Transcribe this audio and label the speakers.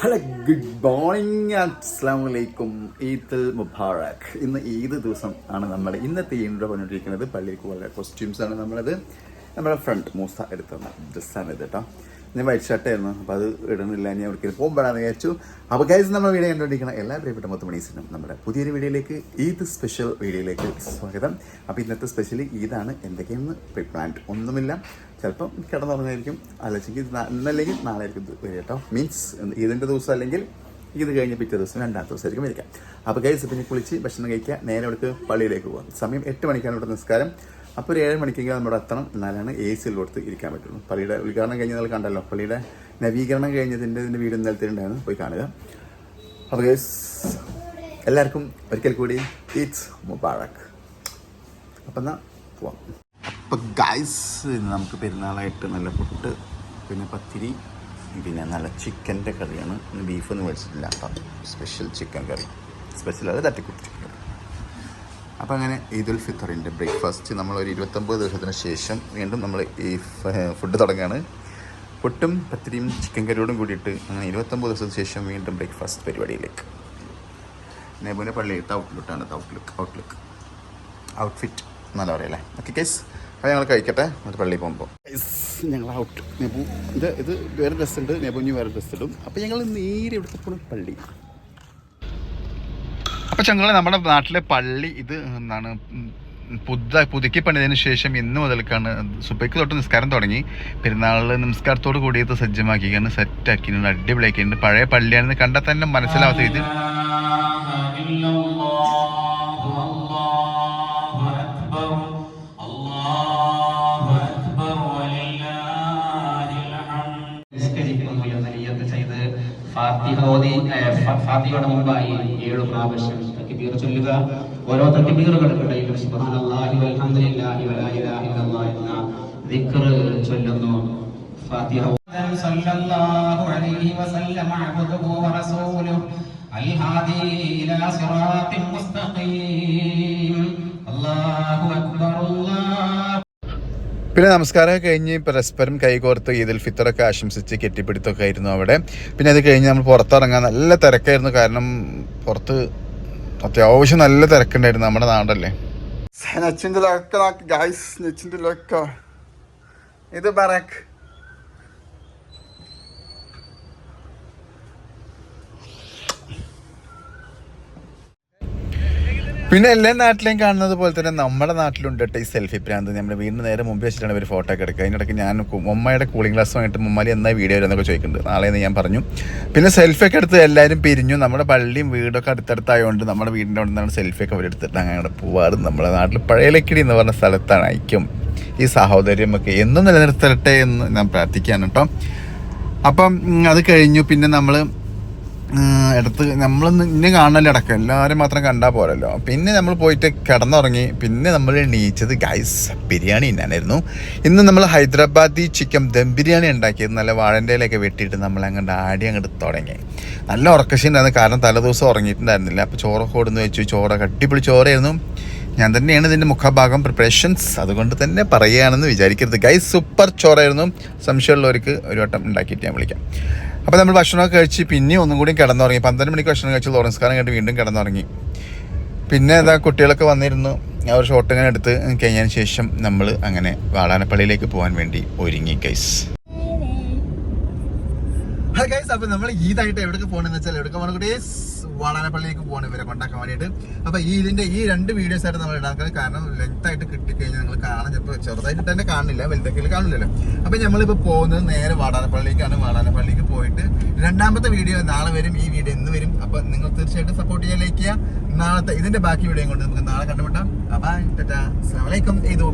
Speaker 1: Hello good morning അസ്സാം വലൈക്കും ഈദ് മുബാറക് ഇന്ന് ഈദ് ദിവസം ആണ് നമ്മൾ ഇന്നത്തെ ഇൻട്രോ പറഞ്ഞുകൊണ്ടിരിക്കുന്നത്. പള്ളിക്ക് വളരെ കോസ്റ്റ്യൂംസ് ആണ് നമ്മളത്. നമ്മുടെ ഫ്രണ്ട് മൂസ എടുത്ത ഡ്രസ്സാണ് ഇത് കേട്ടോ ഞാൻ വൈറ്റ് ഷർട്ടായിരുന്നു അപ്പോൾ അത് ഇടുന്നില്ല. ഞാൻ ഒരിക്കലും പോകുമ്പോഴാണെന്ന് വിചാരിച്ചു. അപ്പോൾ ഗൈസ് നമ്മൾ വീഡിയോ കണ്ടുകൊണ്ടിരിക്കുന്ന എല്ലാ പ്രിയപ്പെട്ട മൊത്തം മണീസിനും നമ്മുടെ പുതിയൊരു വീഡിയോയിലേക്ക് ഈദ് സ്പെഷ്യൽ വീഡിയോയിലേക്ക് സ്വാഗതം. അപ്പോൾ ഇന്നത്തെ സ്പെഷ്യലി ഈദാണ്. എന്തൊക്കെയെന്ന് പ്രീ ഒന്നുമില്ല. ചിലപ്പം കിടന്നുറങ്ങായിരിക്കും അല്ലെങ്കിൽ ഇന്നല്ലെങ്കിൽ നാളെ ആയിരിക്കും ഇത് വരിക കേട്ടോ. മീൻസ് ഈദിന്റെ ദിവസം അല്ലെങ്കിൽ ഇത് കഴിഞ്ഞ് പിറ്റേ ദിവസം രണ്ടാമത്തെ ദിവസമായിരിക്കും വരിക. അപ്പോൾ കൈസ് പിന്നെ കുളിച്ച് ഭക്ഷണം കഴിക്കുക. നേരെ അവിടേക്ക് പള്ളിയിലേക്ക് പോകാം സമയം എട്ട് മണിക്കാണ് ഇവിടെ നിസ്കാരം. അപ്പോൾ ഒരു ഏഴ് മണിക്കെങ്കിലും നമ്മുടെ എത്തണം. എന്നാലാണ് എ സിയിൽ കൊടുത്ത് ഇരിക്കാൻ പറ്റുള്ളൂ. പള്ളിയുടെ ഉദ്ഘാടനം കഴിഞ്ഞ നിങ്ങൾ കണ്ടല്ലോ. പള്ളിയുടെ നവീകരണം കഴിഞ്ഞതിന്റെ ഇതിന്റെ വീട് ഇന്നലത്തെ ഉണ്ടായിരുന്നു. പോയി കാണുക. അപ്പോൾ ഗൈസ് എല്ലാവർക്കും ഒരിക്കൽ കൂടി ഇറ്റ്സ് മുബാറക്. അപ്പം എന്നാൽ പോവാം. അപ്പോൾ ഗൈസ് നമുക്ക് പെരുന്നാളായിട്ട് നല്ല പുട്ട് പിന്നെ പത്തിരി പിന്നെ നല്ല ചിക്കന്റെ കറിയാണ്. ഇന്ന് ബീഫൊന്നും മേടിച്ചിട്ടില്ല അപ്പം സ്പെഷ്യൽ ചിക്കൻ കറി. സ്പെഷ്യൽ അത് തട്ടിക്കുട്ടി ചിക്കൻ കറി. അപ്പോൾ അങ്ങനെ ഈദുൽ ഫിത്തറിന്റെ ബ്രേക്ക്ഫാസ്റ്റ് നമ്മൾ ഒരു ഇരുപത്തൊമ്പത് ദിവസത്തിന് ശേഷം വീണ്ടും നമ്മൾ ഈ ഫുഡ് തുടങ്ങുകയാണ് പുട്ടും പത്തിരിയും ചിക്കൻ കറിയോടും കൂടിയിട്ട് അങ്ങനെ ഇരുപത്തൊമ്പത് ദിവസത്തിന് ശേഷം വീണ്ടും ബ്രേക്ക്ഫാസ്റ്റ് പരിപാടിയിലേക്ക്. നെബുവിന്റെ പള്ളിയിലത്തെ ഔട്ട്ലുക്കാണ് ഔട്ട്ലുക്ക് ഔട്ട്ലുക്ക് ഔട്ട്ഫിറ്റ് എന്നല്ല പറയല്ലേ? ഓക്കെ കേസ് അപ്പോൾ ഞങ്ങൾ കഴിക്കട്ടെ. എന്നിട്ട് പള്ളിയിൽ പോകുമ്പോൾ ഞങ്ങൾ ഔട്ട് നെബു ഇത് ഇത് വേറെ ഡ്രസ്സ് ഉണ്ട്. നെബുഞ്ഞ് വേറെ ഡ്രസ്സ് ഇടും. അപ്പോൾ ഞങ്ങൾ നേരെ ഇവിടുത്തെ പോണ പള്ളി. അപ്പോൾ ഞങ്ങൾ നമ്മുടെ നാട്ടിലെ പള്ളി ഇത് എന്താണ്? പുതുതായി പുതുക്കി പണിതിന് ശേഷം ഇന്ന് മുതൽക്കാണ് സുബയ്ക്ക് തൊട്ട് നിസ്കാരം തുടങ്ങി. പെരുന്നാളിൽ നിസ്കാരത്തോട് കൂടിയത് സജ്ജമാക്കിയാണ് സെറ്റാക്കിയിട്ടുണ്ട് അടിപൊളിയാക്കിയിട്ടുണ്ട്. പഴയ പള്ളിയാണെന്ന് കണ്ടാൽ തന്നെ മനസ്സിലാവാത്ത രീതിയിൽ.
Speaker 2: ഫാത്തിഹ ഓതി ഏ, ഫ- ഫാത്തിഹയുടെ മുമ്പായി ഏഴ് പ്രാവശ്യം തക്ബീർ ചൊല്ലുക ഓരോ തക്ബീറുകൾക്കിടയിലും സുബ്ഹാനല്ലാഹി വൽഹംദുലില്ലാഹി വലാ ഇലാഹ ഇല്ലല്ലാഹ് എന്ന ദിക്ർ ചൊല്ലുന്നു ഫാത്തിഹ സല്ലല്ലാഹു അലൈഹി വസല്ലം അബ്ദുഹു വറസൂലുഹു الهادي إلى صراط مستقيم الله أكبر الله
Speaker 1: പിന്നെ നമസ്കാരം കഴിഞ്ഞ് പരസ്പരം കൈകോർത്ത് ഈദുൽ ഫിത്തറൊക്കെ ആശംസിച്ച് കെട്ടിപ്പിടുത്തൊക്കെ ആയിരുന്നു അവിടെ. പിന്നെ അത് കഴിഞ്ഞ് നമ്മൾ പുറത്തിറങ്ങാൻ നല്ല തിരക്കായിരുന്നു. കാരണം പുറത്ത് അത്യാവശ്യം നല്ല തിരക്കുണ്ടായിരുന്നു നമ്മുടെ നാടല്ലേ? ഇത് ബറക്ക് പിന്നെ എല്ലാ നാട്ടിലെയും കാണുന്നത് പോലെ തന്നെ നമ്മുടെ നാട്ടിലുണ്ട് കേട്ടോ ഈ സെൽഫി പ്രാന്ത്. നമ്മുടെ വീടിന് നേരെ മുമ്പ് വെച്ചിട്ടാണ് ഇവർ ഫോട്ടോ ഒക്കെ എടുക്കുക. അതിനിടയ്ക്ക് ഞാൻ ഉമ്മയുടെ കൂളിംഗ് ഗ്ലാസ് വാങ്ങിയിട്ട് മുമ്മാലി എന്നാ വീഡിയോ വരുന്നൊക്കെ ചോദിക്കുന്നുണ്ട്. നാളെ എന്ന് ഞാൻ പറഞ്ഞു. പിന്നെ സെൽഫി ഒക്കെ എടുത്ത് എല്ലാവരും പിരിഞ്ഞു. നമ്മുടെ പള്ളിയും വീടൊക്കെ അടുത്തടുത്തായതുകൊണ്ട് നമ്മുടെ വീടിന്റെ അവിടെ നിന്നാണ് സെൽഫി ഒക്കെ അവരെടുത്തിട്ട് അങ്ങനെ പോവാറ്. നമ്മുടെ നാട്ടിൽ പഴയലക്കിടി എന്ന് പറഞ്ഞ സ്ഥലത്താണ് ഐക്യം. ഈ സാഹോദര്യമൊക്കെ എന്നും നിലനിർത്തട്ടെ എന്ന് ഞാൻ പ്രാർത്ഥിക്കുകയാണ് കേട്ടോ അപ്പം അത് കഴിഞ്ഞു. പിന്നെ നമ്മൾ എടുത്ത് നമ്മൾ ഇന്നെ കാണണല്ലോ ഇടയ്ക്ക്. എല്ലാവരും മാത്രം കണ്ടാൽ പോരല്ലോ. പിന്നെ നമ്മൾ പോയിട്ട് കിടന്നുറങ്ങി. പിന്നെ നമ്മൾ എണീച്ചത് ഗൈസ് ബിരിയാണി തിന്നാനായിരുന്നു ഇന്ന് നമ്മൾ ഹൈദരാബാദി ചിക്കൻ ദം ബിരിയാണി ഉണ്ടാക്കിയത്. നല്ല വാഴന്റെ ഇലയൊക്കെ വെട്ടിയിട്ട് നമ്മൾ അങ്ങോട്ട് ആടി അങ്ങോട്ട് തുടങ്ങി. നല്ല ഉറക്കശീണ്ടായിരുന്നു കാരണം തലേദിവസം ഉറങ്ങിയിട്ടുണ്ടായിരുന്നില്ല. അപ്പോൾ ചോറൊക്കെ കൊടുന്ന് വെച്ചു. ചോറൊക്കെ അടിപൊളി ചോറായിരുന്നു. ഞാൻ തന്നെയാണ് ഇതിന്റെ മുഖഭാഗം പ്രിപ്പറേഷൻസ് അതുകൊണ്ട് തന്നെ പറയുകയാണെന്ന് വിചാരിക്കരുത്. Guys super ചോറായിരുന്നു. സംശയമുള്ളവർക്ക് ഒരു വട്ടം ഉണ്ടാക്കിയിട്ട് ഞാൻ വിളിക്കാം. അപ്പോൾ നമ്മൾ ഭക്ഷണമൊക്കെ കഴിച്ച് പിന്നെ ഒന്നും കൂടി കിടന്നുറങ്ങി. പന്ത്രണ്ട് മണിക്ക് ഭക്ഷണം കഴിച്ച് ലോറൻസ് കാരൻ കണ്ട് വീണ്ടും കിടന്നുറങ്ങി. പിന്നെ എന്താ കുട്ടികളൊക്കെ വന്നിരുന്നു. അവർ ഷോട്ട് ഇങ്ങനെ എടുത്ത് കഴിഞ്ഞതിന് ശേഷം നമ്മൾ അങ്ങനെ വാടാനപ്പള്ളിയിലേക്ക് പോകാൻ വേണ്ടി ഒരുങ്ങി ഹായ് ഗൈസ് അപ്പൊ നമ്മൾ ഈദായിട്ട് എവിടേക്ക് പോകണമെന്ന് വെച്ചാൽ എവിടേക്ക് പോകണം കൂടി വാളാനപ്പള്ളിയിലേക്ക് പോകണം ഇവരെ കൊണ്ടാക്കാൻ വേണ്ടിയിട്ട് അപ്പൊ ഈ ഇതിന്റെ ഈ രണ്ട് വീഡിയോസ് ആയിട്ട് നമ്മൾ ഇടാക്കുന്നത് കാരണം ലെങ്ത് ആയിട്ട് കിട്ടിക്കഴിഞ്ഞാൽ നിങ്ങൾ കാണാൻ ചിലപ്പോൾ ചെറുതായിട്ട് തന്നെ കാണില്ല വലുതൊക്കെ കാണില്ലല്ലോ. അപ്പൊ നമ്മളിപ്പോ പോകുന്നത് നേരെ വാടാനപ്പള്ളിക്കാണ് വാടാനപ്പള്ളിക്ക് പോയിട്ട് രണ്ടാമത്തെ വീഡിയോ നാളെ വരും ഈ വീഡിയോ ഇന്ന് വരും. അപ്പൊ നിങ്ങൾ തീർച്ചയായിട്ടും സപ്പോർട്ട് ചെയ്യാൻ ലൈക്ക് നാളത്തെ ഇതിന്റെ ബാക്കി വീഡിയോ കൊണ്ട് നമുക്ക് നാളെ കണ്ടുമുട്ടാം. അപ്പൊ ടാറ്റാ അസ്സലാമു അലൈക്കും. ഇത്